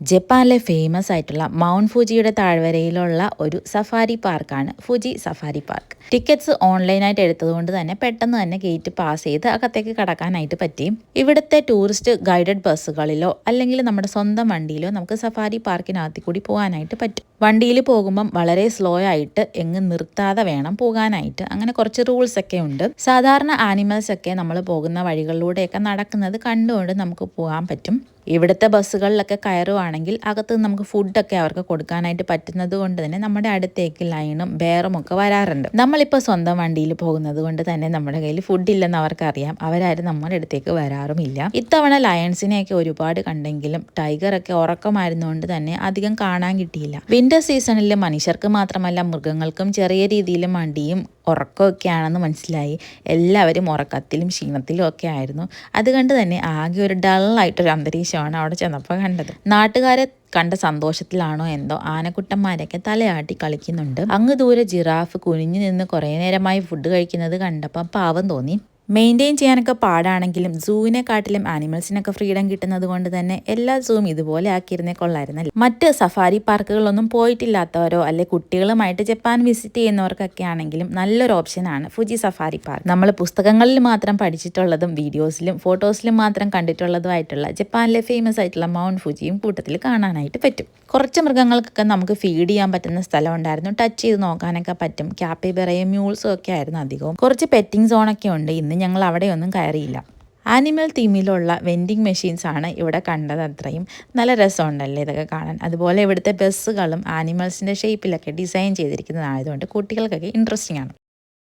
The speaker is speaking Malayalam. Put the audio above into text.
ജപ്പാനിലെ ഫേമസ് ആയിട്ടുള്ള മൗണ്ട് ഫുജിയുടെ താഴ്വരയിലുള്ള ഒരു സഫാരി പാർക്കാണ് ഫുജി സഫാരി പാർക്ക്. ടിക്കറ്റ്സ് ഓൺലൈനായിട്ട് എടുത്തതുകൊണ്ട് തന്നെ പെട്ടെന്ന് തന്നെ ഗേറ്റ് പാസ് ചെയ്ത് അകത്തേക്ക് കടക്കാനായിട്ട് പറ്റി ഇവിടുത്തെ ടൂറിസ്റ്റ് ഗൈഡഡ് ബസ്സുകളിലോ അല്ലെങ്കിൽ നമ്മുടെ സ്വന്തം വണ്ടിയിലോ നമുക്ക് സഫാരി പാർക്കിനകത്ത് കൂടി പോകാനായിട്ട് പറ്റും. വണ്ടിയിൽ പോകുമ്പം വളരെ സ്ലോ ആയിട്ട് എങ്ങ് നിർത്താതെ വേണം പോകാനായിട്ട്. അങ്ങനെ കുറച്ച് റൂൾസ് ഒക്കെ ഉണ്ട്. സാധാരണ ആനിമൽസ് ഒക്കെ നമ്മൾ പോകുന്ന വഴികളിലൂടെയൊക്കെ നടക്കുന്നത് കണ്ടുകൊണ്ട് നമുക്ക് പോകാൻ പറ്റും. ഇവിടുത്തെ ബസ്സുകളിലൊക്കെ കയറുവാണെങ്കിൽ അകത്ത് നമുക്ക് ഫുഡൊക്കെ അവർക്ക് കൊടുക്കാനായിട്ട് പറ്റുന്നത് കൊണ്ട് തന്നെ നമ്മുടെ അടുത്തേക്ക് ലൈനും ബേറും ഒക്കെ വരാറുണ്ട്. നമ്മളിപ്പോൾ സ്വന്തം വണ്ടിയിൽ പോകുന്നത് കൊണ്ട് തന്നെ നമ്മുടെ കയ്യിൽ ഫുഡ് ഇല്ലെന്ന് അവർക്കറിയാം. അവരാരും നമ്മുടെ അടുത്തേക്ക് വരാറുമില്ല. ഇത്തവണ ലയൺസിനെയൊക്കെ ഒരുപാട് കണ്ടെങ്കിലും ടൈഗറൊക്കെ ഉറക്കമായിരുന്നുകൊണ്ട് തന്നെ അധികം കാണാൻ കിട്ടിയില്ല. വിന്റർ സീസണിൽ മനുഷ്യർക്ക് മാത്രമല്ല മൃഗങ്ങൾക്കും ചെറിയ രീതിയിൽ മടിയും ഉറക്കമൊക്കെയാണെന്ന് മനസ്സിലായി. എല്ലാവരും ഉറക്കത്തിലും ക്ഷീണത്തിലും ഒക്കെ ആയിരുന്നു. അതുകൊണ്ട് തന്നെ ആകെ ഒരു ഡള്ളായിട്ടൊരു അന്തരീക്ഷമാണ് അവിടെ ചെന്നപ്പോൾ കണ്ടത്. നാട്ടുകാരെ കണ്ട സന്തോഷത്തിലാണോ എന്തോ ആനക്കുട്ടന്മാരൊക്കെ തലയാട്ടി കളിക്കുന്നുണ്ട്. അങ്ങ് ദൂരെ ജിറാഫ് കുനിഞ്ഞു നിന്ന് കുറേ നേരമായി ഫുഡ് കഴിക്കുന്നത് കണ്ടപ്പോൾ പാവം തോന്നി. മെയിന്റെയിൻ ചെയ്യാനൊക്കെ പാടാണെങ്കിലും സൂവിനെക്കാട്ടിലും ആനിമൽസിനൊക്കെ ഫ്രീഡം കിട്ടുന്നത് കൊണ്ട് തന്നെ എല്ലാ സൂവും ഇതുപോലെ ആക്കിയിരുന്നേ കൊള്ളായിരുന്നല്ലേ? മറ്റ് സഫാരി പാർക്കുകളൊന്നും പോയിട്ടില്ലാത്തവരോ അല്ലെ കുട്ടികളുമായിട്ട് ജപ്പാൻ വിസിറ്റ് ചെയ്യുന്നവർക്കൊക്കെ ആണെങ്കിലും നല്ലൊരു ഓപ്ഷനാണ് ഫുജി സഫാരി പാർക്ക് നമ്മൾ പുസ്തകങ്ങളിൽ മാത്രം പഠിച്ചിട്ടുള്ളതും വീഡിയോസിലും ഫോട്ടോസിലും മാത്രം കണ്ടിട്ടുള്ളതുമായിട്ടുള്ള ജപ്പാനിലെ ഫേമസ് ആയിട്ടുള്ള മൗണ്ട് ഫുജിയും കൂട്ടത്തിൽ കാണാനായിട്ട് പറ്റും. കുറച്ച് മൃഗങ്ങൾക്കൊക്കെ നമുക്ക് ഫീഡ് ചെയ്യാൻ പറ്റുന്ന സ്ഥലം ഉണ്ടായിരുന്നു. ടച്ച് ചെയ്ത് നോക്കാനൊക്കെ പറ്റും. ക്യാപ്പിബെറയും മ്യൂൾസും ഒക്കെ ആയിരുന്നു അധികവും. കുറച്ച് പെറ്റിംഗ് സോണൊക്കെ ഉണ്ട്. ഇന്ന് ഞങ്ങൾ അവിടെയൊന്നും കയറിയില്ല. ആനിമൽ തീമിലുള്ള വെൻഡിങ് മെഷീൻസ് ആണ് ഇവിടെ കണ്ടത് അത്രയും. നല്ല രസമുണ്ടല്ലേ ഇതൊക്കെ കാണാൻ. അതുപോലെ ഇവിടുത്തെ ബസ്സുകളും ആനിമൽസിന്റെ ഷേപ്പിലൊക്കെ ഡിസൈൻ ചെയ്തിരിക്കുന്നതായതുകൊണ്ട് കുട്ടികൾക്കൊക്കെ ഇൻട്രസ്റ്റിംഗ് ആണ്.